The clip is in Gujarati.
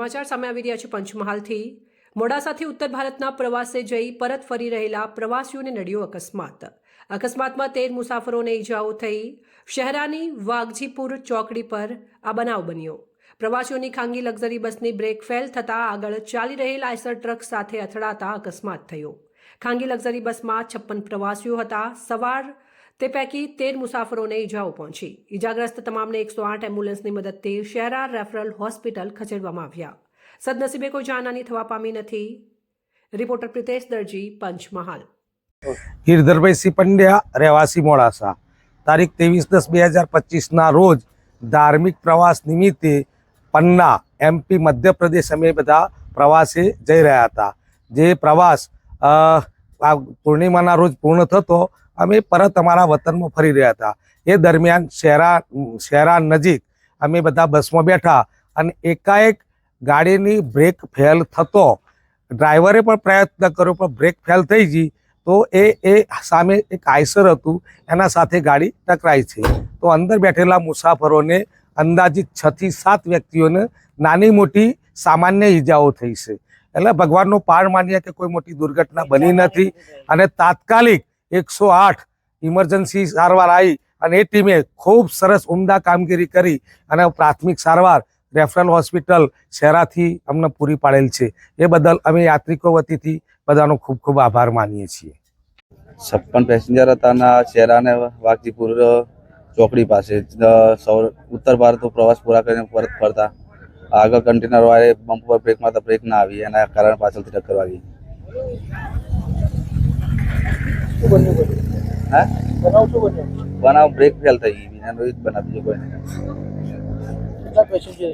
સમાચાર સામે આવી રહ્યા છે પંચમહાલથી. મોડાસાથી ઉત્તર ભારતના પ્રવાસે જઈ પરત ફરી રહેલા પ્રવાસીઓને નડ્યો અકસ્માત. અકસ્માતમાં તેર મુસાફરોને ઈજાઓ થઈ. શહેરાની વાઘજીપુર ચોકડી પર આ બનાવ બન્યો. પ્રવાસીઓની ખાનગી લક્ઝરી બસની બ્રેક ફેલ થતાં આગળ ચાલી રહેલ આઈસર ટ્રક સાથે અથડાતા અકસ્માત થયો. ખાનગી લક્ઝરી બસમાં છપ્પન પ્રવાસીઓ હતા. સવાર તે પૈકી તેર મુસાફરોને ઈજાઓ પહોંચી. ઈજાગ્રસ્ત તમામને એકસો આઠ એમ્બ્યુલન્સની મદદથી શહેરા રેફરલ હોસ્પિટલ ખસેડવામાં આવ્યા. સદનસીબે કોઈ જાનહાની થવા પામી નથી. રિપોર્ટર પ્રિતેશ દરજી, પંચમહાલ. ગિરધરભાઈ પંડ્યા, રહેવાસી મોડાસા. તારીખ ત્રેવીસ દસ બે હજાર પચીસના રોજ ધાર્મિક પ્રવાસ નિમિત્તે પન્ના એમપી મધ્યપ્રદેશ અમે બધા પ્રવાસે જઈ રહ્યા હતા. જે પ્રવાસ પૂર્ણિમાના રોજ પૂર્ણ થતો અમે પરત અમારા વતનમાં ફરી રહ્યા હતા. એ દરમિયાન શહેરા શહેરા નજીક અમે બધા બસમાં બેઠા અને એકાએક ગાડીની બ્રેક ફેલ થતો. ડ્રાઈવરે પણ પ્રયત્ન કર્યો, પણ બ્રેક ફેલ થઈ ગઈ. તો એ એ સામે એક આઈસર હતું, એના સાથે ગાડી ટકરાઈ છે. તો અંદર બેઠેલા મુસાફરોને અંદાજિત છ થી સાત વ્યક્તિઓને નાની મોટી સામાન્ય ઈજાઓ થઈ છે. એટલે ભગવાનનો પાર માનીએ કે કોઈ મોટી દુર્ઘટના બની નથી અને તાત્કાલિક એકસો આઠ ઇમરજન્સી સારવાર આવી અને એ ટીમે ખૂબ સરસ ઉમદા કામગીરી કરી અને પ્રાથમિક સારવાર રેફરલ હોસ્પિટલ શહેરાથી અમને પૂરી પાડેલ છે. એ બદલ અમે યાત્રિકો વતીથી બધાનો ખૂબ ખૂબ આભાર માનીએ છીએ. છપ્પન પેસેન્જર હતા અને શેરા અને વાઘજીપુર ચોકડી પાસે. અ, સૌ ઉત્તર ભારતનો પ્રવાસ પૂરા કરીને પરત ફરતા. આગળ કન્ટેનર વાળે બમ્પ પર બ્રેક મારતા બ્રેક ના આવી એના કારણે પાછળથી ટક્કર વાગી. હા? બનાવ બ્રેક ફેલ થઈ ગઈ. બનાવ બીજો કેટલા પેસેન્જર